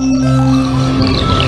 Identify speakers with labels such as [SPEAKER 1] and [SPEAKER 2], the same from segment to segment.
[SPEAKER 1] กิ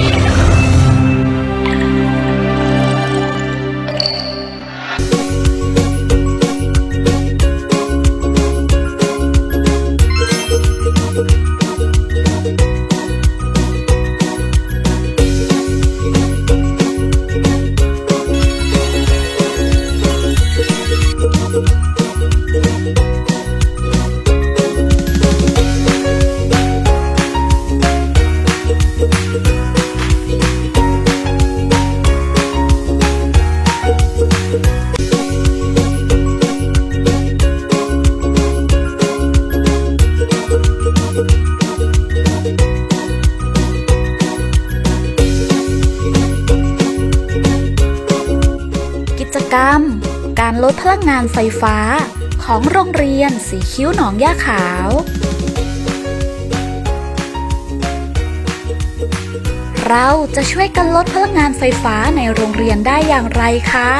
[SPEAKER 1] กรรม การลดพลังงานไฟฟ้า ของโรงเรียนสีคิ้วหนองย่าขาวเราจะช่วยกันลดพลังงานไฟฟ้าในโรงเรียนได้อย่างไรคะ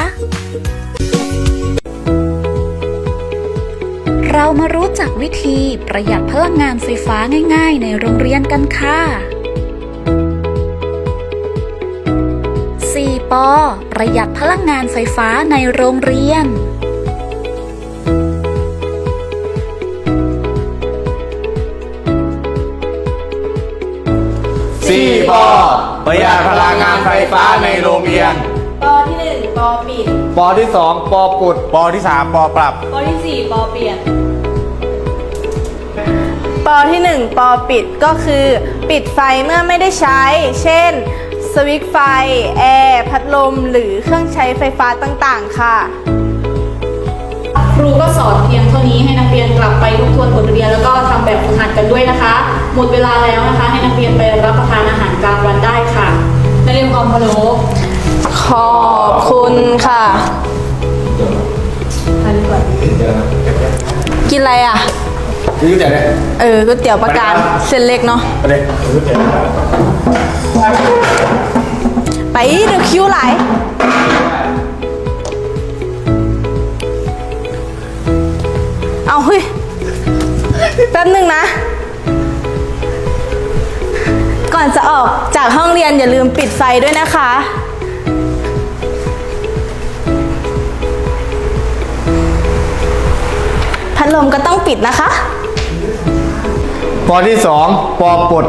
[SPEAKER 1] เรามารู้จักวิธีประหยัดพลังงานไฟฟ้าง่าย ๆ ในโรงเรียนกันค่ะ ปอประหยัดพลังงานไฟฟ้าในโรงเรียน
[SPEAKER 2] สี่ปอประหยัดพลังงานไฟฟ้าในโรงเรียน
[SPEAKER 3] ปอที่หนึ่งปอปิด
[SPEAKER 2] ปอที่สองปอปุดปอที่สามปอปรับ
[SPEAKER 3] ปอที่สี่ปอเปลี่ยน ปอที่หนึ่งปอปิดก็คือ ปิดไฟเมื่อไม่ได้ใช้ เช่น สวิตช์ไฟ แอร์ พัดลม หรือเครื่องใช้ไฟฟ้าต่างๆ ค่ะ
[SPEAKER 4] ครูก็สอนเพียงเท่านี้ให้นักเรียนกลับไปทบทวนบทเรียนแล้วก็ทำแบบฝึกหัดกันด้วยนะคะ หมดเวลาแล้วนะคะ ให้นักเรียนไปรับประทานอาหารกลางวันได้ค่ะนักเรียนความพะโล้
[SPEAKER 3] ขอบคุณค่ะ
[SPEAKER 4] ทานดีกว่า
[SPEAKER 3] กินอะไรอะ
[SPEAKER 2] นี่รู้จักไหม
[SPEAKER 3] เออก๋วยเตี๋ยวประการเส้นเล็กเนาะ
[SPEAKER 2] ไปเลยรู้จัก
[SPEAKER 3] ไป เดี๋ยวคิ้วไหล เอาเฮ้ย แป๊บหนึ่งนะ ก่อนจะออกจากห้องเรียนอย่าลืมปิดไฟด้วยนะคะพัดลมก็ต้องปิดนะคะ
[SPEAKER 2] ปอที่สองปอปลด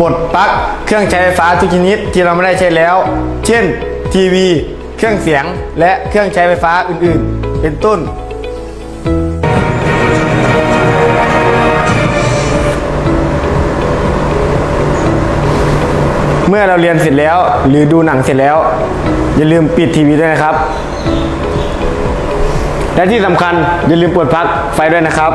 [SPEAKER 2] ปลดปลั๊กเครื่องใช้ไฟฟ้าทุกชนิดที่เราไม่ได้ใช้แล้ว เช่น ทีวี เครื่องเสียง และเครื่องใช้ไฟฟ้าอื่นๆ เป็นต้น เมื่อเราเรียนเสร็จแล้วหรือดูหนังเสร็จแล้ว อย่าลืมปิดทีวีด้วยนะครับ และที่สำคัญอย่าลืมเปิดปลั๊กไฟด้วยนะครับ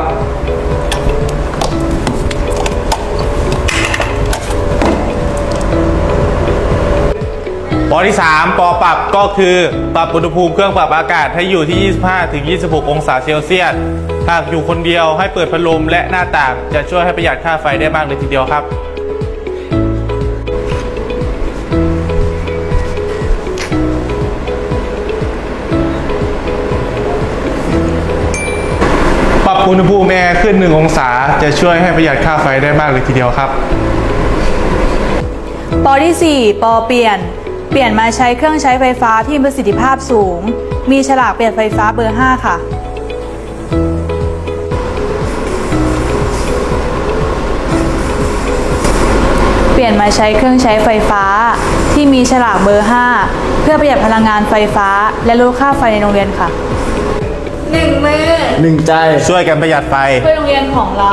[SPEAKER 5] ปอที่ 3 ปอปรับก็คือปรับอุณหภูมิเครื่องปรับอากาศให้อยู่ที่ 25ถึง26 องศาเซลเซียสหากอยู่คนเดียวให้เปิดพัดลมและหน้าต่าง จะช่วยให้ประหยัดค่าไฟได้มากเลยทีเดียวครับ ปรับอุณหภูมิแอร์ขึ้น 1 องศาจะช่วยให้ประหยัดค่าไฟได้มากเลยทีเดียวครับ
[SPEAKER 6] ปอที่ 4 ปอเปลี่ยน เปลี่ยนมาใช้เครื่องใช้ไฟฟ้าที่มีประสิทธิภาพสูง มีฉลากเปลี่ยนไฟฟ้าเบอร์ 5 ค่ะ เปลี่ยนมาใช้เครื่องใช้ไฟฟ้าที่มีฉลากเบอร์ 5 เพื่อประหยัดพลังงานไฟฟ้า และลดค่าไฟในโรงเรียนค่ะ
[SPEAKER 3] หนึ่งมือ
[SPEAKER 2] หนึ่งใจ
[SPEAKER 5] ช่วยกันประหยัดไฟ
[SPEAKER 6] เพื่อโรงเรียนของเรา